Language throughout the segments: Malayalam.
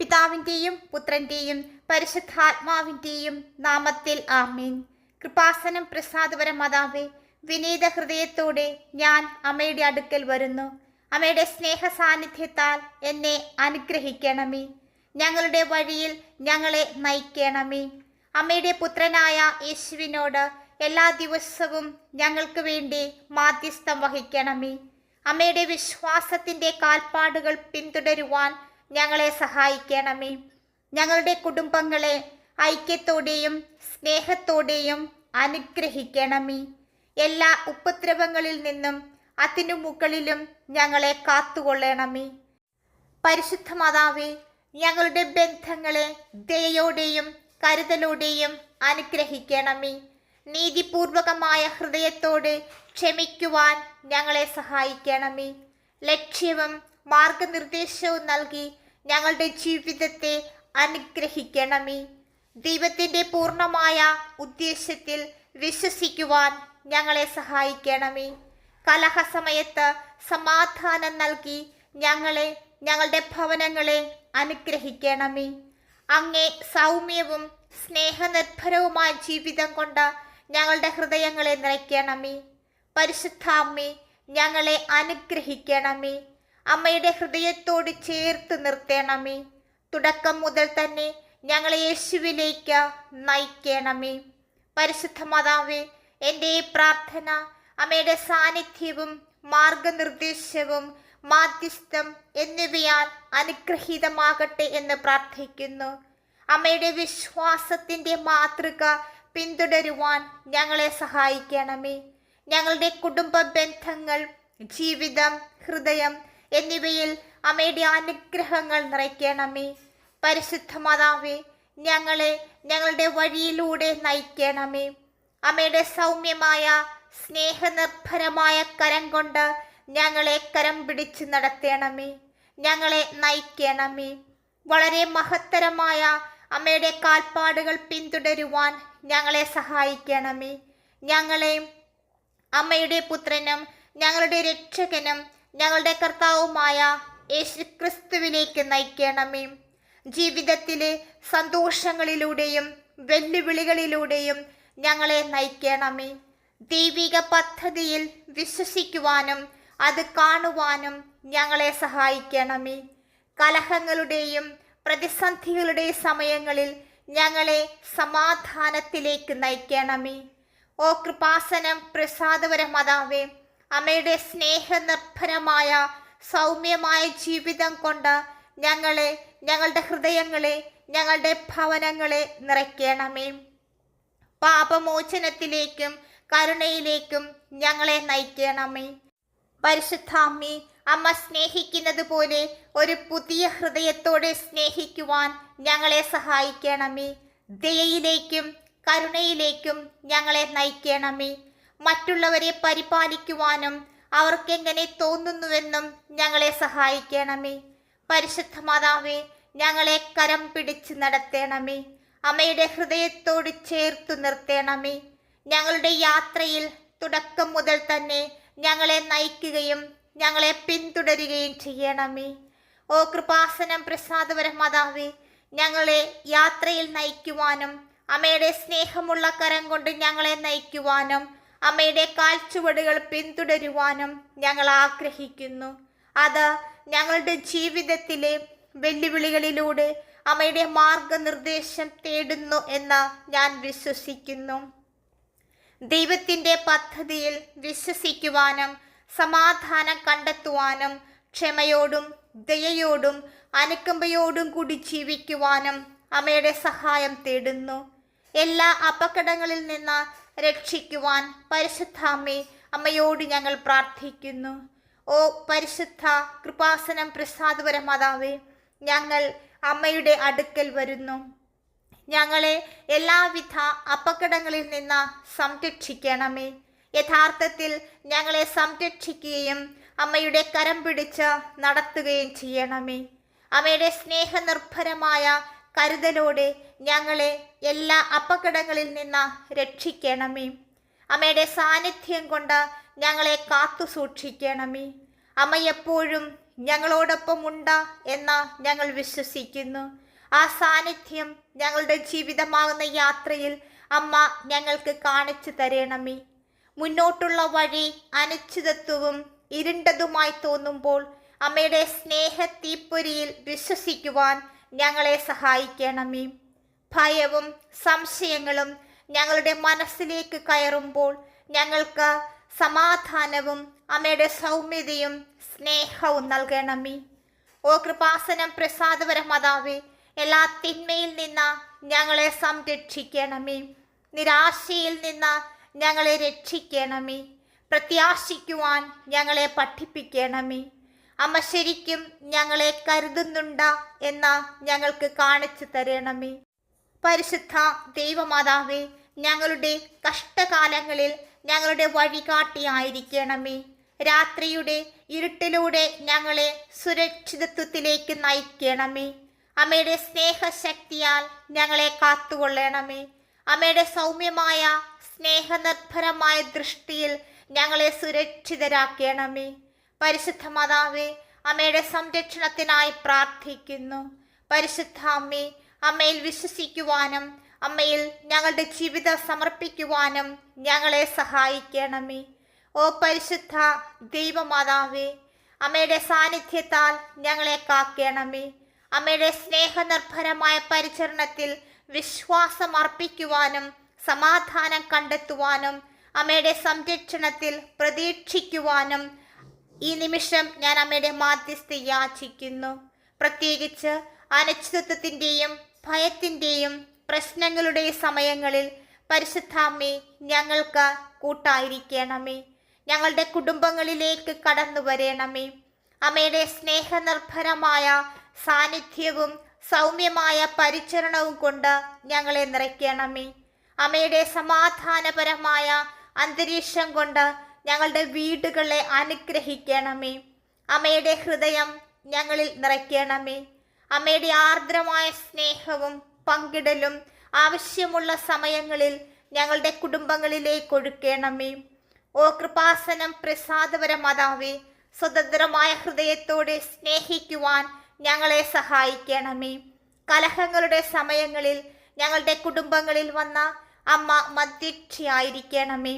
പിതാവിന്റെയും പുത്രന്റെയും പരിശുദ്ധാത്മാവിന്റെയും നാമത്തിൽ ആമീൻ. കൃപാസനം പ്രസാദപര മാതാവേ വിനീത ഹൃദയത്തോടെ ഞാൻ അമ്മയുടെ അടുക്കൽ വരുന്നു. അമ്മയുടെ സ്നേഹ സാന്നിധ്യത്താൽ എന്നെ അനുഗ്രഹിക്കണമേ. ഞങ്ങളുടെ വഴിയിൽ ഞങ്ങളെ നയിക്കണമേ. അമ്മയുടെ പുത്രനായ യേശുവിനോട് എല്ലാ ദിവസവും ഞങ്ങൾക്ക് വേണ്ടി മാധ്യസ്ഥം വഹിക്കണമേ. അമ്മയുടെ വിശ്വാസത്തിന്റെ കാൽപ്പാടുകൾ പിന്തുടരുവാൻ ഞങ്ങളെ സഹായിക്കണമേ. ഞങ്ങളുടെ കുടുംബങ്ങളെ ഐക്യത്തോടെയും സ്നേഹത്തോടെയും അനുഗ്രഹിക്കണമേ. എല്ലാ ഉപദ്രവങ്ങളിൽ നിന്നും അതിനു മുകളിലും ഞങ്ങളെ കാത്തുകൊള്ളണമേ. പരിശുദ്ധ മാതാവേ ഞങ്ങളുടെ ബന്ധങ്ങളെ ദയോടെയും കരുതലോടെയും അനുഗ്രഹിക്കണമേ. നീതിപൂർവകമായ ഹൃദയത്തോടെ ക്ഷമിക്കുവാൻ ഞങ്ങളെ സഹായിക്കണമേ. ലക്ഷ്യവും മാർഗനിർദ്ദേശവും നൽകി ഞങ്ങളുടെ ജീവിതത്തെ അനുഗ്രഹിക്കണമേ. ദൈവത്തിന്റെ പൂർണമായ ഉദ്ദേശത്തിൽ വിശ്വസിക്കുവാൻ ഞങ്ങളെ സഹായിക്കണമേ. കലഹസമയത്ത് സമാധാനം നൽകി ഞങ്ങളെ ഞങ്ങളുടെ ഭവനങ്ങളെ അനുഗ്രഹിക്കണമേ. അങ്ങേ സൗമ്യവും സ്നേഹനിർഭരവുമായ ജീവിതം കൊണ്ട് ഞങ്ങളുടെ ഹൃദയങ്ങളെ നിറയ്ക്കണമേ. പരിശുദ്ധാമ്മേ ഞങ്ങളെ അനുഗ്രഹിക്കണമേ. അമ്മയുടെ ഹൃദയത്തോട് ചേർത്ത് നിർത്തേണമേ. തുടക്കം മുതൽ തന്നെ ഞങ്ങളെ യേശുവിലേക്ക് നയിക്കണമേ. പരിശുദ്ധ മാതാവേ എന്റെ ഈ പ്രാർത്ഥന അമ്മയുടെ സാന്നിധ്യവും മാർഗനിർദ്ദേശവും മാധ്യസ്ഥം എന്നിവയാൽ അനുഗ്രഹീതമാകട്ടെ എന്ന് പ്രാർത്ഥിക്കുന്നു. അമ്മയുടെ വിശ്വാസത്തിന്റെ മാതൃക പിന്തുടരുവാൻ ഞങ്ങളെ സഹായിക്കണമേ. ഞങ്ങളുടെ കുടുംബ ബന്ധങ്ങൾ ജീവിതം ഹൃദയം എന്നിവയിൽ അമ്മയുടെ അനുഗ്രഹങ്ങൾ നിറയ്ക്കണമേ. പരിശുദ്ധ മാതാവേ ഞങ്ങളെ ഞങ്ങളുടെ വഴിയിലൂടെ നയിക്കണമേ. അമ്മയുടെ സൗമ്യമായ സ്നേഹനിർഭരമായ കരം കൊണ്ട് ഞങ്ങളെ കരം പിടിച്ച് നടത്തണമേ. ഞങ്ങളെ നയിക്കണമേ. വളരെ മഹത്തരമായ അമ്മയുടെ കാൽപ്പാടുകൾ പിന്തുടരുവാൻ ഞങ്ങളെ സഹായിക്കണമേ. ഞങ്ങളെ അമ്മയുടെ പുത്രനും ഞങ്ങളുടെ രക്ഷകനും ഞങ്ങളുടെ കർത്താവുമായ യേശു ക്രിസ്തുവിലേക്ക് നയിക്കണമേ. ജീവിതത്തിലെ സന്തോഷങ്ങളിലൂടെയും വെല്ലുവിളികളിലൂടെയും ഞങ്ങളെ നയിക്കണമേ. ദൈവിക പദ്ധതിയിൽ വിശ്വസിക്കുവാനും അത് കാണുവാനും ഞങ്ങളെ സഹായിക്കണമേ. കലഹങ്ങളുടെയും പ്രതിസന്ധികളുടെയും സമയങ്ങളിൽ ഞങ്ങളെ സമാധാനത്തിലേക്ക് നയിക്കണമേ. ഓ കൃപാസനം പ്രസാദപര മാതാവേ അമ്മയുടെ സ്നേഹനിർഭരമായ സൗമ്യമായ ജീവിതം കൊണ്ട് ഞങ്ങളെ ഞങ്ങളുടെ ഹൃദയങ്ങളെ ഞങ്ങളുടെ ഭവനങ്ങളെ നിറയ്ക്കണമേ. പാപമോചനത്തിലേക്കും കരുണയിലേക്കും ഞങ്ങളെ നയിക്കണമേ. പരിശുദ്ധാമ്മി അമ്മ സ്നേഹിക്കുന്നത് പോലെ ഒരു പുതിയ ഹൃദയത്തോടെ സ്നേഹിക്കുവാൻ ഞങ്ങളെ സഹായിക്കണമേ. ദയയിലേക്കും കരുണയിലേക്കും ഞങ്ങളെ നയിക്കണമേ. മറ്റുള്ളവരെ പരിപാലിക്കുവാനും അവർക്കെങ്ങനെ തോന്നുന്നുവെന്നും ഞങ്ങളെ സഹായിക്കണമേ. പരിശുദ്ധ മാതാവേ ഞങ്ങളെ കരം പിടിച്ച് നടത്തണമേ. അമ്മയുടെ ഹൃദയത്തോട് ചേർത്തു നിർത്തണമേ. ഞങ്ങളുടെ യാത്രയിൽ തുടക്കം മുതൽ തന്നെ ഞങ്ങളെ നയിക്കുകയും ഞങ്ങളെ പിന്തുടരുകയും ചെയ്യണമേ. ഓ കൃപാസനം പ്രസാദപര മാതാവേ ഞങ്ങളെ യാത്രയിൽ നയിക്കുവാനും അമ്മയുടെ സ്നേഹമുള്ള കരം കൊണ്ട് ഞങ്ങളെ നയിക്കുവാനും അമ്മയുടെ കാൽച്ചുവടുകൾ പിന്തുടരുവാനും ഞങ്ങൾ ആഗ്രഹിക്കുന്നു. അത് ഞങ്ങളുടെ ജീവിതത്തിലെ വെല്ലുവിളികളിലൂടെ അമ്മയുടെ മാർഗനിർദ്ദേശം തേടുന്നു എന്ന് ഞാൻ വിശ്വസിക്കുന്നു. ദൈവത്തിന്റെ പദ്ധതിയിൽ വിശ്വസിക്കുവാനും സമാധാനം കണ്ടെത്തുവാനും ക്ഷമയോടും ദയയോടും അനുകമ്പയോടും കൂടി ജീവിക്കുവാനും അമ്മയുടെ സഹായം തേടുന്നു. എല്ലാ അപകടങ്ങളിൽ നിന്ന് രക്ഷിക്കുവാൻ പരിശുദ്ധ അമ്മേ അമ്മയോട് ഞങ്ങൾ പ്രാർത്ഥിക്കുന്നു. ഓ പരിശുദ്ധ കൃപാസനം പ്രസാദപര മാതാവേ ഞങ്ങൾ അമ്മയുടെ അടുക്കൽ വരുന്നു. ഞങ്ങളെ എല്ലാവിധ അപകടങ്ങളിൽ നിന്ന് സംരക്ഷിക്കണമേ. യഥാർത്ഥത്തിൽ ഞങ്ങളെ സംരക്ഷിക്കുകയും അമ്മയുടെ കരം പിടിച്ച് നടത്തുകയും ചെയ്യണമേ. അമ്മയുടെ സ്നേഹനിർഭരമായ കരുതലോടെ ഞങ്ങളെ എല്ലാ അപകടങ്ങളിൽ നിന്ന് രക്ഷിക്കണമേ. അമ്മയുടെ സാന്നിധ്യം കൊണ്ട് ഞങ്ങളെ കാത്തു സൂക്ഷിക്കണമേ. അമ്മ എപ്പോഴും ഞങ്ങളോടൊപ്പം ഉണ്ട് എന്ന് ഞങ്ങൾ വിശ്വസിക്കുന്നു. ആ സാന്നിധ്യം ഞങ്ങളുടെ ജീവിതമാകുന്ന യാത്രയിൽ അമ്മ ഞങ്ങൾക്ക് കാണിച്ചു തരണമേ. മുന്നോട്ടുള്ള വഴി അനിശ്ചിതത്വവും ഇരുണ്ടതുമായി തോന്നുമ്പോൾ അമ്മയുടെ സ്നേഹ തീപ്പൊരിയിൽ വിശ്വസിക്കുവാൻ ഞങ്ങളെ സഹായിക്കണമേ. ഭയവും സംശയങ്ങളും ഞങ്ങളുടെ മനസ്സിലേക്ക് കയറുമ്പോൾ ഞങ്ങൾക്ക് സമാധാനവും അമ്മയുടെ സൗമ്യതയും സ്നേഹവും നൽകണമേ. ഓ കൃപാസനം പ്രസാദപരമാതാവേ എല്ലാ തിന്മയിൽ നിന്ന് ഞങ്ങളെ സംരക്ഷിക്കണമേ. നിരാശയിൽ നിന്ന് ഞങ്ങളെ രക്ഷിക്കണമേ. പ്രത്യാശിക്കുവാൻ ഞങ്ങളെ പഠിപ്പിക്കണമേ. അമ്മ ശരിക്കും ഞങ്ങളെ കരുതുന്നുണ്ട എന്ന് ഞങ്ങൾക്ക് കാണിച്ചു തരണമേ. പരിശുദ്ധ ദൈവമാതാവേ ഞങ്ങളുടെ കഷ്ടകാലങ്ങളിൽ ഞങ്ങളുടെ വഴികാട്ടിയായിരിക്കണമേ. രാത്രിയുടെ ഇരുട്ടിലൂടെ ഞങ്ങളെ സുരക്ഷിതത്വത്തിലേക്ക് നയിക്കണമേ. അമ്മയുടെ സ്നേഹശക്തിയാൽ ഞങ്ങളെ കാത്തുകൊള്ളണമേ. അമ്മയുടെ സൗമ്യമായ സ്നേഹനിർഭരമായ ദൃഷ്ടിയിൽ ഞങ്ങളെ സുരക്ഷിതരാക്കണമേ. പരിശുദ്ധ മാതാവേ അമ്മയുടെ സംരക്ഷണത്തിനായി പ്രാർത്ഥിക്കുന്നു. പരിശുദ്ധ അമ്മേ അമ്മയിൽ വിശ്വസിക്കുവാനും അമ്മയിൽ ഞങ്ങളുടെ ജീവിതം സമർപ്പിക്കുവാനും ഞങ്ങളെ സഹായിക്കണമേ. ഓ പരിശുദ്ധ ദൈവമാതാവേ അമ്മയുടെ സാന്നിധ്യത്താൽ ഞങ്ങളെ കാക്കണമേ. അമ്മയുടെ സ്നേഹനിർഭരമായ പരിചരണത്തിൽ വിശ്വാസം അർപ്പിക്കുവാനും സമാധാനം കണ്ടെത്തുവാനും അമ്മയുടെ സംരക്ഷണത്തിൽ പ്രതീക്ഷിക്കുവാനും ഈ നിമിഷം ഞാൻ അമ്മയുടെ മാധ്യസ്ഥ യാചിക്കുന്നു. പ്രത്യേകിച്ച് അനിശ്ചിതത്വത്തിന്റെയും ഭയത്തിന്റെയും പ്രശ്നങ്ങളുടെ സമയങ്ങളിൽ പരിശുദ്ധാമ്മേ ഞങ്ങൾക്ക് കൂട്ടായിരിക്കണമേ. ഞങ്ങളുടെ കുടുംബങ്ങളിലേക്ക് കടന്നു വരണമേ. അമ്മയുടെ സ്നേഹനിർഭരമായ സാന്നിധ്യവും സൗമ്യമായ പരിചരണവും കൊണ്ട് ഞങ്ങളെ നിറയ്ക്കണമേ. അമ്മയുടെ സമാധാനപരമായ അന്തരീക്ഷം കൊണ്ട് ഞങ്ങളുടെ വീടുകളെ അനുഗ്രഹിക്കണമേ. അമ്മയുടെ ഹൃദയം ഞങ്ങളിൽ നിറയ്ക്കണമേ. അമ്മയുടെ ആർദ്രമായ സ്നേഹവും പങ്കിടലും ആവശ്യമുള്ള സമയങ്ങളിൽ ഞങ്ങളുടെ കുടുംബങ്ങളിലേക്ക് ഒഴുക്കേണമേ. ഓ കൃപാസനം പ്രസാദപരമാതാവേ സ്വതന്ത്രമായ ഹൃദയത്തോടെ സ്നേഹിക്കുവാൻ ഞങ്ങളെ സഹായിക്കണമേ. കലഹങ്ങളുടെ സമയങ്ങളിൽ ഞങ്ങളുടെ കുടുംബങ്ങളിൽ വന്ന അമ്മ മധ്യക്ഷയായിരിക്കണമേ.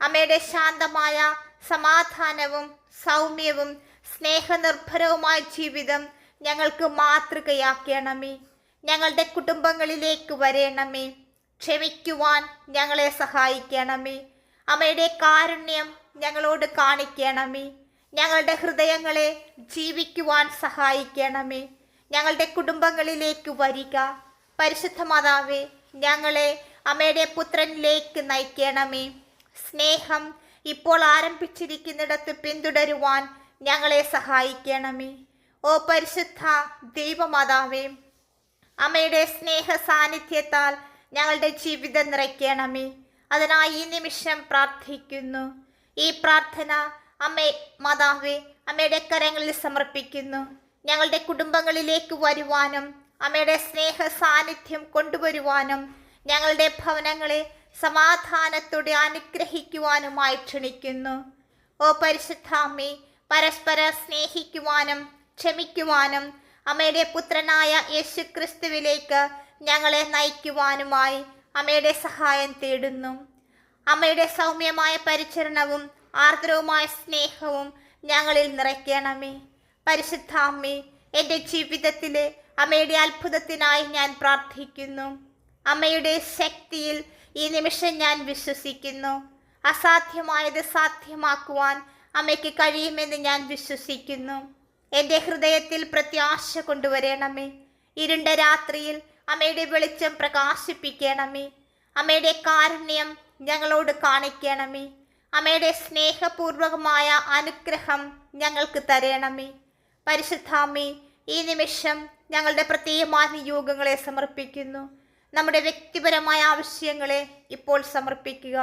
അമ്മയുടെ ശാന്തമായ സമാധാനവും സൗമ്യവും സ്നേഹനിർഭരവുമായ ജീവിതം ഞങ്ങൾക്ക് മാതൃകയാക്കണമേ. ഞങ്ങളുടെ കുടുംബങ്ങളിലേക്ക് വരണമേ. ക്ഷമിക്കുവാൻ ഞങ്ങളെ സഹായിക്കണമേ. അമ്മയുടെ കാരുണ്യം ഞങ്ങളോട് കാണിക്കണമേ. ഞങ്ങളുടെ ഹൃദയങ്ങളെ ജീവിക്കുവാൻ സഹായിക്കണമേ. ഞങ്ങളുടെ കുടുംബങ്ങളിലേക്ക് വരിക. പരിശുദ്ധ മാതാവേ ഞങ്ങളെ അമ്മയുടെ പുത്രനിലേക്ക് നയിക്കണമേ. സ്നേഹം ഇപ്പോൾ ആരംഭിച്ചിരിക്കുന്നിടത്ത് പിന്തുടരുവാൻ ഞങ്ങളെ സഹായിക്കണമേ. ഓ പരിശുദ്ധ ദൈവമാതാവേ അമ്മയുടെ സ്നേഹ സാന്നിധ്യത്താൽ ഞങ്ങളുടെ ജീവിതം നിറയ്ക്കണമേ. അതിനായി ഈ നിമിഷം പ്രാർത്ഥിക്കുന്നു. ഈ പ്രാർത്ഥന അമ്മേ മാതാവേ അമ്മയുടെ കരങ്ങളിൽ സമർപ്പിക്കുന്നു. ഞങ്ങളുടെ കുടുംബങ്ങളിലേക്ക് വരുവാനും അമ്മയുടെ സ്നേഹ സാന്നിധ്യം കൊണ്ടുവരുവാനും ഞങ്ങളുടെ ഭവനങ്ങളെ സമാധാനത്തോടെ അനുഗ്രഹിക്കുവാനുമായി ക്ഷണിക്കുന്നു. ഓ പരിശുദ്ധാമ്മേ പരസ്പരം സ്നേഹിക്കുവാനും ക്ഷമിക്കുവാനും അമ്മയുടെ പുത്രനായ യേശു ക്രിസ്തുവിലേക്ക് ഞങ്ങളെ നയിക്കുവാനുമായി അമ്മയുടെ സഹായം തേടുന്നു. അമ്മയുടെ സൗമ്യമായ പരിചരണവും ആർദ്രവുമായ സ്നേഹവും ഞങ്ങളിൽ നിറയ്ക്കണമേ. പരിശുദ്ധ അമ്മേ എന്റെ ജീവിതത്തിലെ അമ്മയുടെ അത്ഭുതത്തിനായി ഞാൻ പ്രാർത്ഥിക്കുന്നു. അമ്മയുടെ ശക്തിയിൽ ഈ നിമിഷം ഞാൻ വിശ്വസിക്കുന്നു. അസാധ്യമായത് സാധ്യമാക്കുവാൻ അമ്മയ്ക്ക് കഴിയുമെന്ന് ഞാൻ വിശ്വസിക്കുന്നു. എന്റെ ഹൃദയത്തിൽ പ്രത്യാശ കൊണ്ടുവരണമേ. ഇരുണ്ട രാത്രിയിൽ അമ്മയുടെ വെളിച്ചം പ്രകാശിപ്പിക്കണമേ. അമ്മയുടെ കാരുണ്യം ഞങ്ങളോട് കാണിക്കണമേ. അമ്മയുടെ സ്നേഹപൂർവകമായ അനുഗ്രഹം ഞങ്ങൾക്ക് തരണമേ. പരിശുദ്ധാമ്മേ ഈ നിമിഷം ഞങ്ങളുടെ പ്രത്യേകമായ നിയോഗങ്ങളെ സമർപ്പിക്കുന്നു. നമ്മുടെ വ്യക്തിപരമായ ആവശ്യങ്ങളെ ഇപ്പോൾ സമർപ്പിക്കുക.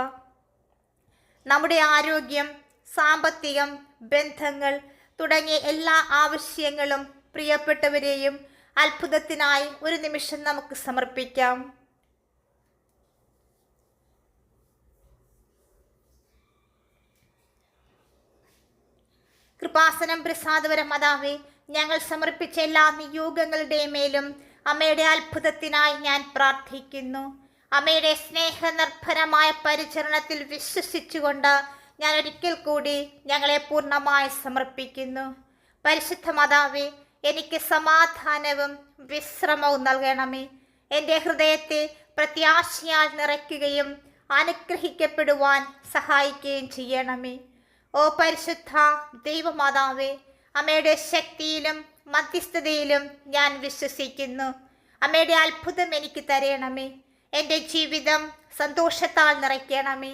നമ്മുടെ ആരോഗ്യം സാമ്പത്തികം ബന്ധങ്ങൾ തുടങ്ങിയ എല്ലാ ആവശ്യങ്ങളും പ്രിയപ്പെട്ടവരെയും അത്ഭുതത്തിനായി ഒരു നിമിഷം നമുക്ക് സമർപ്പിക്കാം. കൃപാസനം പ്രസാദപര മാതാവേ ഞങ്ങൾ സമർപ്പിച്ച എല്ലാ നിയോഗങ്ങളുടെ മേലും അമ്മയുടെ അത്ഭുതത്തിനായി ഞാൻ പ്രാർത്ഥിക്കുന്നു. അമ്മയുടെ സ്നേഹനിർഭരമായ പരിചരണത്തിൽ വിശ്വസിച്ചുകൊണ്ട് ഞാൻ ഒരിക്കൽ കൂടി ഞങ്ങളെ പൂർണമായി സമർപ്പിക്കുന്നു. പരിശുദ്ധ മാതാവേ എനിക്ക് സമാധാനവും വിശ്രമവും നൽകണമേ. എന്റെ ഹൃദയത്തെ പ്രത്യാശയാൽ നിറയ്ക്കുകയും അനുഗ്രഹിക്കപ്പെടുവാൻ സഹായിക്കുകയും ചെയ്യണമേ. ഓ പരിശുദ്ധ ദൈവമാതാവേ അമ്മയുടെ ശക്തിയിലും മധ്യസ്ഥതയിലും ഞാൻ വിശ്വസിക്കുന്നു. അമ്മയുടെ അത്ഭുതം എനിക്ക് തരയണമേ എന്റെ ജീവിതം സന്തോഷത്താൽ നിറയ്ക്കണമേ.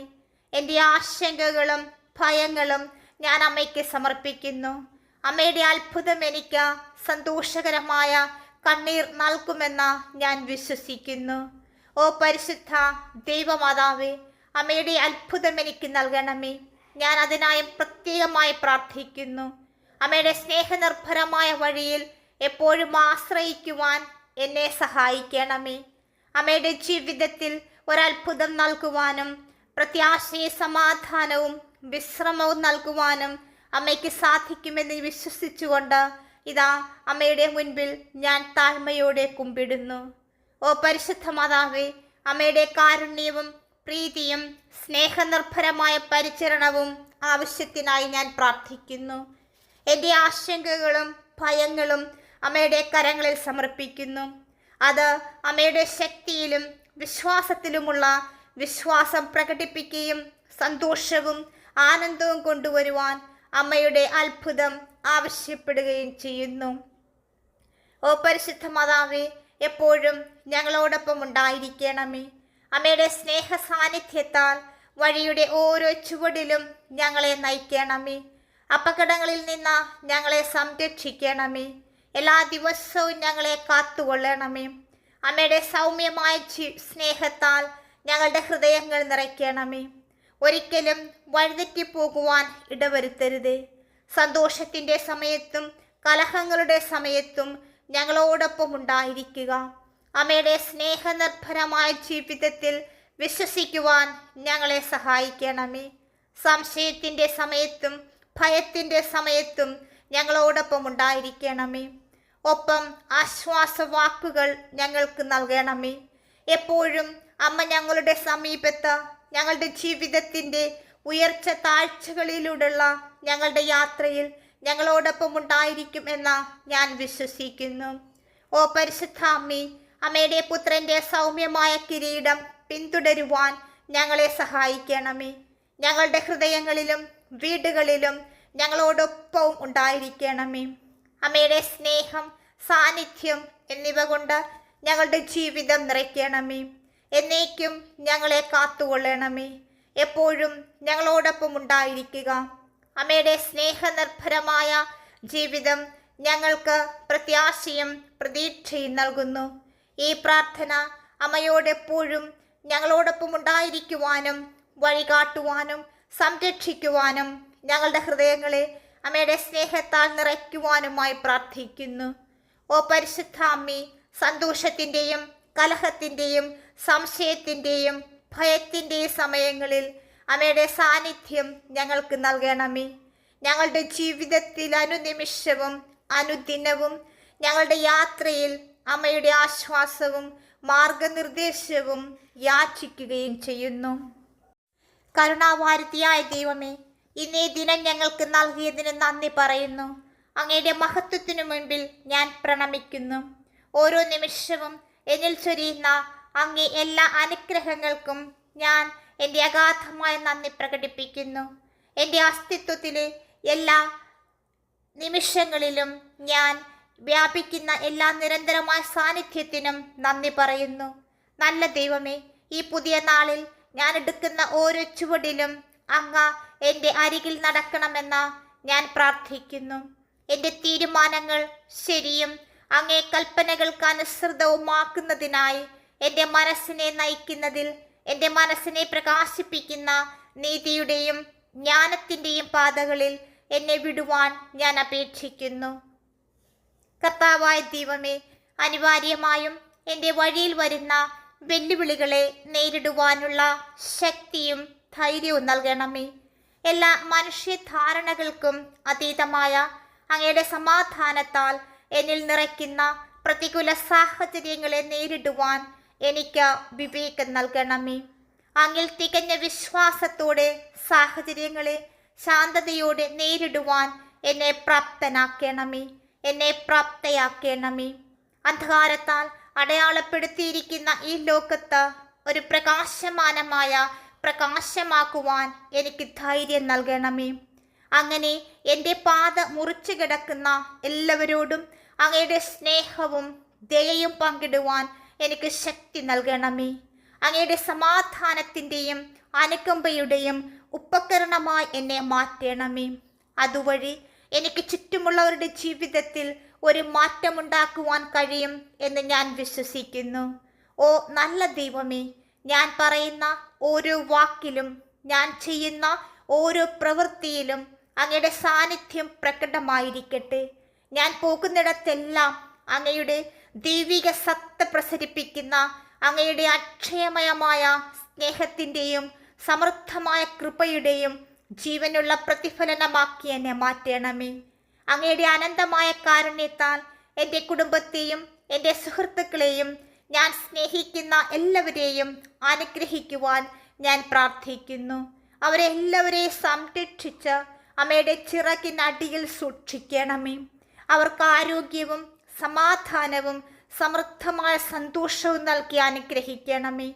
എന്റെ ആശങ്കകളും ഭയങ്ങളും ഞാൻ അമ്മയ്ക്ക് സമർപ്പിക്കുന്നു. അമ്മയുടെ അത്ഭുതം എനിക്ക് സന്തോഷകരമായ കണ്ണീർ നൽകുമെന്ന് ഞാൻ വിശ്വസിക്കുന്നു. ഓ പരിശുദ്ധ ദൈവമാതാവേ അമ്മയുടെ അത്ഭുതം എനിക്ക് നൽകണമേ. ഞാൻ അതിനായി പ്രത്യേകമായി പ്രാർത്ഥിക്കുന്നു. അമ്മയുടെ സ്നേഹനിർഭരമായ വഴിയിൽ എപ്പോഴും ആശ്രയിക്കുവാൻ എന്നെ സഹായിക്കണമേ. അമ്മയുടെ ജീവിതത്തിൽ ഒരത്ഭുതം നൽകുവാനും പ്രത്യാശയെ സമാധാനവും വിശ്രമവും നൽകുവാനും അമ്മയ്ക്ക് സാധിക്കുമെന്ന് വിശ്വസിച്ചുകൊണ്ട് ഇതാ അമ്മയുടെ മുൻപിൽ ഞാൻ താഴ്മയോടെ കുമ്പിടുന്നു. ഓ പരിശുദ്ധ മാതാവേ അമ്മയുടെ കാരുണ്യവും പ്രീതിയും സ്നേഹനിർഭരമായ പരിചരണവും ആവശ്യത്തിനായി ഞാൻ പ്രാർത്ഥിക്കുന്നു. എന്റെ ആശങ്കകളും ഭയങ്ങളും അമ്മയുടെ കരങ്ങളിൽ സമർപ്പിക്കുന്നു. അത് അമ്മയുടെ ശക്തിയിലും വിശ്വാസത്തിലുമുള്ള വിശ്വാസം പ്രകടിപ്പിക്കുകയും സന്തോഷവും ആനന്ദവും കൊണ്ടുവരുവാൻ അമ്മയുടെ അത്ഭുതം ആവശ്യപ്പെടുകയും ചെയ്യുന്നു. ഓ പരിശുദ്ധ മാതാവേ എപ്പോഴും ഞങ്ങളോടൊപ്പം ഉണ്ടായിരിക്കണമേ. അമ്മയുടെ സ്നേഹ സാന്നിധ്യത്താൽ വഴിയുടെ ഓരോ ചുവടിലും ഞങ്ങളെ നയിക്കണമേ. അപകടങ്ങളിൽ നിന്ന് ഞങ്ങളെ സംരക്ഷിക്കണമേ. എല്ലാ ദിവസവും ഞങ്ങളെ കാത്തുകൊള്ളണമേ. അമ്മയുടെ സൗമ്യമായ സ്നേഹത്താൽ ഞങ്ങളുടെ ഹൃദയങ്ങൾ നിറയ്ക്കണമേ. ഒരിക്കലും വഴിതെറ്റി പോകുവാൻ ഇടവരുത്തരുതേ. സന്തോഷത്തിന്റെ സമയത്തും കലഹങ്ങളുടെ സമയത്തും ഞങ്ങളോടൊപ്പം ഉണ്ടായിരിക്കുക. അമ്മയുടെ സ്നേഹനിർഭരമായ ജീവിതത്തിൽ വിശ്വസിക്കുവാൻ ഞങ്ങളെ സഹായിക്കണമേ. സംശയത്തിന്റെ സമയത്തും ഭയത്തിന്റെ സമയത്തും ഞങ്ങളോടൊപ്പം ഉണ്ടായിരിക്കണമേ. ഒപ്പം ആശ്വാസവാക്കുകൾ ഞങ്ങൾക്ക് നൽകണമേ. എപ്പോഴും അമ്മ ഞങ്ങളുടെ സമീപത്ത് ഞങ്ങളുടെ ജീവിതത്തിന്റെ ഉയർച്ച താഴ്ചകളിലൂടെയുള്ള ഞങ്ങളുടെ യാത്രയിൽ ഞങ്ങളോടൊപ്പം ഉണ്ടായിരിക്കും എന്ന് ഞാൻ വിശ്വസിക്കുന്നു. ഓ പരിശുദ്ധ അമ്മി അമ്മയുടെ പുത്രന്റെ സൗമ്യമായ കിരീടം പിന്തുടരുവാൻ ഞങ്ങളെ സഹായിക്കണമേ. ഞങ്ങളുടെ ഹൃദയങ്ങളിലും വീടുകളിലും ഞങ്ങളോടൊപ്പം ഉണ്ടായിരിക്കണമേ. അമ്മയുടെ സ്നേഹം സാന്നിധ്യം എന്നിവ കൊണ്ട് ഞങ്ങളുടെ ജീവിതം നിറയ്ക്കണമേ. എന്നേക്കും ഞങ്ങളെ കാത്തുകൊള്ളണമേ. എപ്പോഴും ഞങ്ങളോടൊപ്പം ഉണ്ടായിരിക്കുക. അമ്മയുടെ സ്നേഹനിർഭരമായ ജീവിതം ഞങ്ങൾക്ക് പ്രത്യാശയും പ്രതീക്ഷയും നൽകുന്നു. ഈ പ്രാർത്ഥന അമ്മയോടെപ്പോഴും ഞങ്ങളോടൊപ്പം ഉണ്ടായിരിക്കുവാനും വഴികാട്ടുവാനും സംരക്ഷിക്കുവാനും ഞങ്ങളുടെ ഹൃദയങ്ങളെ അമ്മയുടെ സ്നേഹത്താൽ നിറയ്ക്കുവാനുമായി പ്രാർത്ഥിക്കുന്നു. ഓ പരിശുദ്ധ അമ്മി സന്തോഷത്തിന്റെയും കലഹത്തിന്റെയും സംശയത്തിന്റെയും ഭയത്തിന്റെയും സമയങ്ങളിൽ അമ്മയുടെ സാന്നിധ്യം ഞങ്ങൾക്ക് നൽകണമേ. ഞങ്ങളുടെ ജീവിതത്തിൽ അനുനിമിഷവും അനുദിനവും ഞങ്ങളുടെ യാത്രയിൽ അമ്മയുടെ ആശ്വാസവും മാർഗനിർദ്ദേശവും യാചിക്കുകയും ചെയ്യുന്നു. കരുണാവാരതിയായ ദൈവമേ ഇന്നേ ദിനം ഞങ്ങൾക്ക് നൽകിയതിന് നന്ദി പറയുന്നു. അങ്ങയുടെ മഹത്വത്തിനു മുൻപിൽ ഞാൻ പ്രണമിക്കുന്നു. ഓരോ നിമിഷവും എന്നിൽ ചൊരിയുന്ന അങ്ങേ എല്ലാ അനുഗ്രഹങ്ങൾക്കും ഞാൻ എന്റെ അഗാധമായ നന്ദി പ്രകടിപ്പിക്കുന്നു. എന്റെ അസ്തിത്വത്തിലെ എല്ലാ നിമിഷങ്ങളിലും ഞാൻ വ്യാപിക്കുന്ന എല്ലാ നിരന്തരമായ സാന്നിധ്യത്തിനും നന്ദി പറയുന്നു. നല്ല ദൈവമേ ഈ പുതിയ നാളിൽ ഞാൻ എടുക്കുന്ന ഓരോ ചുവടിലും അങ്ങ എന്റെ അരികിൽ നടക്കണമെന്ന് ഞാൻ പ്രാർത്ഥിക്കുന്നു. എന്റെ തീരുമാനങ്ങൾ ശരിയും അങ്ങേ കൽപ്പനകൾക്ക് അനുസൃതവുമാക്കുന്നതിനായി എന്റെ മനസ്സിനെ നയിക്കുന്നതിൽ എന്റെ മനസ്സിനെ പ്രകാശിപ്പിക്കുന്ന നീതിയുടെയും ജ്ഞാനത്തിന്റെയും പാതകളിൽ എന്നെ വിടുവാൻ ഞാൻ അപേക്ഷിക്കുന്നു. കർത്താവായ ദൈവമേ അനിവാര്യമായും എന്റെ വഴിയിൽ വരുന്ന വെല്ലുവിളികളെ നേരിടുവാനുള്ള ശക്തിയും ധൈര്യവും നൽകണമേ. എല്ലാ മനുഷ്യ ധാരണകൾക്കും അതീതമായ അങ്ങയുടെ സമാധാനത്താൽ എന്നിൽ നിറയ്ക്കുന്ന പ്രതികൂല സാഹചര്യങ്ങളെ നേരിടുവാൻ എനിക്ക് വിവേകം നൽകണമേ. അങ്ങിൽ തികഞ്ഞ വിശ്വാസത്തോടെ സാഹചര്യങ്ങളെ ശാന്തതയോടെ നേരിടുവാൻ എന്നെ പ്രാപ്തനാക്കണമേ. എന്നെ പ്രാപ്തയാക്കണമേ. അന്ധകാരത്താൽ അടയാളപ്പെടുത്തിയിരിക്കുന്ന ഈ ലോകത്ത് ഒരു പ്രകാശമാനമായ പ്രകാശമാക്കുവാൻ എനിക്ക് ധൈര്യം നൽകണമേ. അങ്ങനെ എന്റെ പാത മുറിച്ചു കിടക്കുന്ന എല്ലാവരോടും അങ്ങയുടെ സ്നേഹവും ദയയും പങ്കിടുവാൻ എനിക്ക് ശക്തി നൽകണമേ. അങ്ങയുടെ സമാധാനത്തിന്റെയും അനുകമ്പയുടെയും ഉപകരണമായി എന്നെ മാറ്റണമേ. അതുവഴി എനിക്ക് ചുറ്റുമുള്ളവരുടെ ജീവിതത്തിൽ ഒരു മാറ്റമുണ്ടാക്കുവാൻ കഴിയും എന്ന് ഞാൻ വിശ്വസിക്കുന്നു. ഓ നല്ല ദൈവമേ ഞാൻ പറയുന്ന ഓരോ വാക്കിലും ഞാൻ ചെയ്യുന്ന ഓരോ പ്രവൃത്തിയിലും അങ്ങയുടെ സാന്നിധ്യം പ്രകടമായിരിക്കട്ടെ. ഞാൻ പോകുന്നിടത്തെല്ലാം അങ്ങയുടെ ദൈവിക സത്ത പ്രസരിപ്പിക്കുന്ന അങ്ങയുടെ അക്ഷയമയമായ സ്നേഹത്തിന്റെയും സമൃദ്ധമായ കൃപയുടെയും ജീവനുള്ള പ്രതിഫലനമാക്കി എന്നെ മാറ്റണമേ. അങ്ങയുടെ അനന്തമായ കാരുണ്യത്താൽ എന്റെ കുടുംബത്തെയും എന്റെ സുഹൃത്തുക്കളെയും ഞാൻ സ്നേഹിക്കുന്ന എല്ലാവരെയും അനുഗ്രഹിക്കുവാൻ ഞാൻ പ്രാർത്ഥിക്കുന്നു. അവരെല്ലാവരെയും സംരക്ഷിച്ച് അമ്മയുടെ ചിറകിനടിയിൽ സൂക്ഷിക്കണമേ. അവർക്ക് ആരോഗ്യവും സമാധാനവും സമൃദ്ധമായ സന്തോഷവും നൽകി അനുഗ്രഹിക്കണമേ.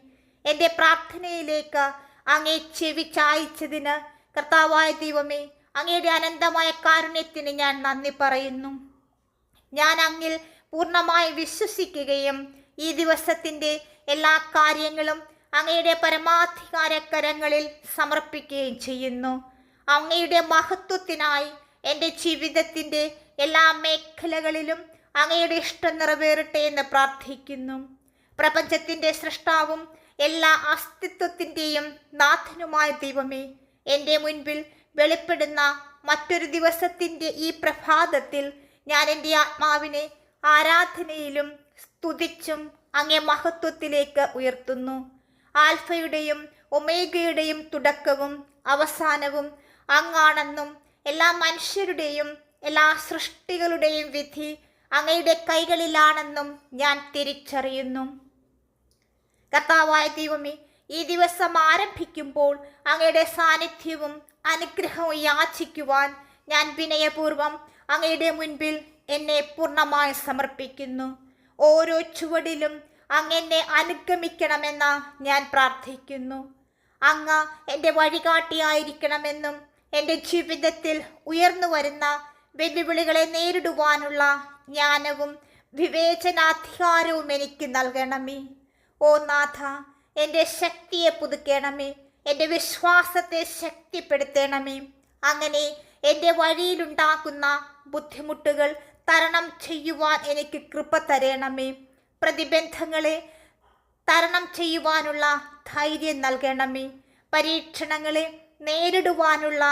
എന്റെ പ്രാർത്ഥനയിലേക്ക് അങ്ങേ ചെവി ചായച്ചതിന് കർത്താവായ ദൈവമേ അങ്ങയുടെ അനന്തമായ കാരുണ്യത്തിന് ഞാൻ നന്ദി പറയുന്നു. ഞാൻ അങ്ങിൽ പൂർണമായി വിശ്വസിക്കുകയും ഈ ദിവസത്തിന്റെ എല്ലാ കാര്യങ്ങളും അങ്ങയുടെ പരമാധികാരക്കരങ്ങളിൽ സമർപ്പിക്കുകയും ചെയ്യുന്നു. അങ്ങയുടെ മഹത്വത്തിനായി എന്റെ ജീവിതത്തിന്റെ എല്ലാ മേഖലകളിലും അങ്ങയുടെ ഇഷ്ടം നിറവേറട്ടെ എന്ന് പ്രാർത്ഥിക്കുന്നു. പ്രപഞ്ചത്തിന്റെ സൃഷ്ടാവും എല്ലാ അസ്തിത്വത്തിന്റെയും നാഥനുമായ ദൈവമേ എന്റെ മുൻപിൽ വെളിപ്പെടുന്ന മറ്റൊരു ദിവസത്തിന്റെ ഈ പ്രഭാതത്തിൽ ഞാൻ എന്റെ ആത്മാവിനെ ആരാധനയിലും സ്തുതിച്ചും അങ്ങേ മഹത്വത്തിലേക്ക് ഉയർത്തുന്നു. ആൽഫയുടെയും ഒമേഗയുടെയും തുടക്കവും അവസാനവും അങ്ങാണെന്നും എല്ലാ മനുഷ്യരുടെയും എല്ലാ സൃഷ്ടികളുടെയും വിധി അങ്ങയുടെ കൈകളിലാണെന്നും ഞാൻ തിരിച്ചറിയുന്നു. കർത്താവായ ദൈവമേ ഈ ദിവസം ആരംഭിക്കുമ്പോൾ അങ്ങയുടെ സാന്നിധ്യവും അനുഗ്രഹവും യാചിക്കുവാൻ ഞാൻ വിനയപൂർവം അങ്ങയുടെ മുൻപിൽ എന്നെ പൂർണമായി സമർപ്പിക്കുന്നു. ഓരോ ചുവടിലും അങ്ങെന്നെ അനുഗമിക്കണമെന്ന് ഞാൻ പ്രാർത്ഥിക്കുന്നു. അങ്ങ് എന്റെ വഴികാട്ടിയായിരിക്കണമെന്നും എന്റെ ജീവിതത്തിൽ ഉയർന്നു വരുന്ന വെല്ലുവിളികളെ നേരിടുവാനുള്ള ജ്ഞാനവും വിവേചനാധികാരവും എനിക്ക് നൽകണമേ. ഓ നാഥ എന്റെ ശക്തിയെ പുതുക്കണമേ. എന്റെ വിശ്വാസത്തെ ശക്തിപ്പെടുത്തണമേ. അങ്ങനെ എന്റെ വഴിയിലുണ്ടാക്കുന്ന ബുദ്ധിമുട്ടുകൾ തരണം ചെയ്യുവാൻ എനിക്ക് കൃപ തരണമേ. പ്രതിബന്ധങ്ങളെ തരണം ചെയ്യുവാനുള്ള ധൈര്യം നൽകണമേ. പരീക്ഷണങ്ങളെ നേരിടുവാനുള്ള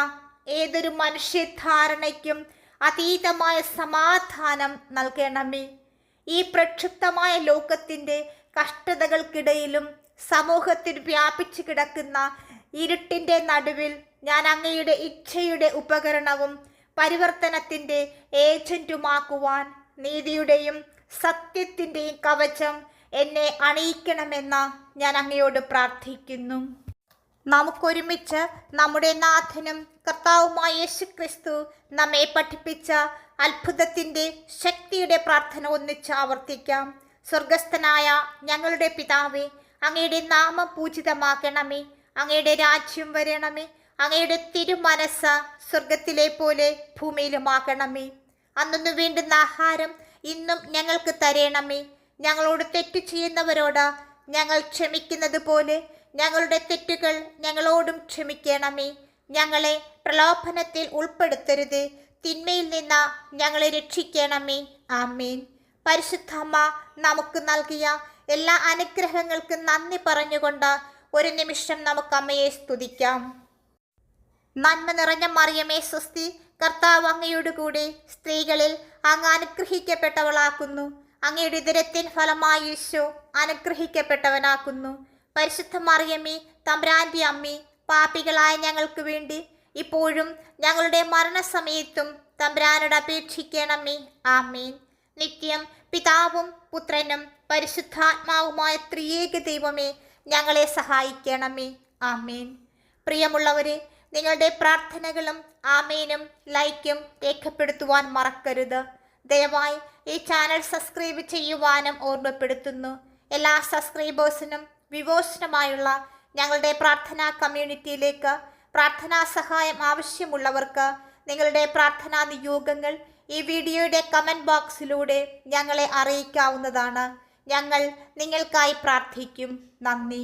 ഏതൊരു മനുഷ്യധാരണയ്ക്കും അതീതമായ സമാധാനം നൽകണമേ. ഈ പ്രക്ഷുബ്ധമായ ലോകത്തിന്റെ കഷ്ടതകൾക്കിടയിലും സമൂഹത്തിൽ വ്യാപിച്ചു കിടക്കുന്ന ഇരുട്ടിന്റെ നടുവിൽ ഞാൻ അങ്ങയുടെ ഇച്ഛയുടെ ഉപകരണവും പരിവർത്തനത്തിന്റെ ഏജന്റുമാക്കുവാൻ നീതിയുടെയും സത്യത്തിന്റെയും കവചം എന്നെ അണിയിക്കണമെന്ന് ഞാൻ അങ്ങയോട് പ്രാർത്ഥിക്കുന്നു. നമുക്കൊരുമിച്ച് നമ്മുടെ നാഥനും കർത്താവുമായ യേശു ക്രിസ്തു നമ്മെ പഠിപ്പിച്ച അത്ഭുതത്തിന്റെ ശക്തിയുടെ പ്രാർത്ഥന ഒന്നിച്ച് ആവർത്തിക്കാം. സ്വർഗസ്ഥനായ ഞങ്ങളുടെ പിതാവേ അങ്ങയുടെ നാമം പൂജിതമാക്കണമേ അങ്ങയുടെ രാജ്യം വരണമേ. അങ്ങയുടെ തിരുമനസ് സ്വർഗത്തിലെ പോലെ ഭൂമിയിലുമാക്കണമേ അന്നൊന്നു വേണ്ടുന്ന ആഹാരം ഇന്നും ഞങ്ങൾക്ക് തരണമേ. ഞങ്ങളോട് തെറ്റ് ചെയ്യുന്നവരോട് ഞങ്ങൾ ക്ഷമിക്കുന്നത് പോലെ ഞങ്ങളുടെ തെറ്റുകൾ ഞങ്ങളോടും ക്ഷമിക്കണമേ. ഞങ്ങളെ പ്രലോഭനത്തിൽ ഉൾപ്പെടുത്തരുത്. തിന്മയിൽ നിന്ന് ഞങ്ങളെ രക്ഷിക്കണമേ. ആമേൻ. പരിശുദ്ധമ്മ നമുക്ക് നൽകിയ എല്ലാ അനുഗ്രഹങ്ങൾക്കും നന്ദി പറഞ്ഞുകൊണ്ട് ഒരു നിമിഷം നമുക്ക് അമ്മയെ സ്തുതിക്കാം. നന്മ നിറഞ്ഞ മറിയമേ സ്വസ്തി കർത്താവ് അങ്ങയോട് കൂടെ സ്ത്രീകളിൽ അങ്ങ് അനുഗ്രഹിക്കപ്പെട്ടവളാക്കുന്നു. അങ്ങയുടെ ഇതരത്തിൻ ഫലമായി യേശു അനുഗ്രഹിക്കപ്പെട്ടവനാക്കുന്നു. പരിശുദ്ധ മറിയമ്മേ തമ്പ്രാന്റെ അമ്മി പാപികളായ ഞങ്ങൾക്ക് വേണ്ടി ഇപ്പോഴും ഞങ്ങളുടെ മരണസമയത്തും തമ്പ്രാനോട് അപേക്ഷിക്കണമേ. ആമേൻ. നിത്യം പിതാവും പുത്രനും പരിശുദ്ധാത്മാവുമായ ത്രിയേക ദൈവമേ ഞങ്ങളെ സഹായിക്കണമേ. ആമീൻ. പ്രിയമുള്ളവരെ നിങ്ങളുടെ പ്രാർത്ഥനകളും ആമീനും ലൈക്കും രേഖപ്പെടുത്തുവാൻ മറക്കരുത്. ദയവായി ഈ ചാനൽ സബ്സ്ക്രൈബ് ചെയ്യുവാനും ഓർമ്മപ്പെടുത്തുന്നു. എല്ലാ സബ്സ്ക്രൈബേഴ്സിനും വിമോചനമായുള്ള ഞങ്ങളുടെ പ്രാർത്ഥനാ കമ്മ്യൂണിറ്റിയിലേക്ക് പ്രാർത്ഥനാ സഹായം ആവശ്യമുള്ളവർക്ക് നിങ്ങളുടെ പ്രാർത്ഥനാ നിയോഗങ്ങൾ ഈ വീഡിയോയുടെ കമന്റ് ബോക്സിലൂടെ ഞങ്ങളെ അറിയിക്കാവുന്നതാണ്. ഞങ്ങൾ നിങ്ങൾക്കായി പ്രാർത്ഥിക്കും. നന്ദി.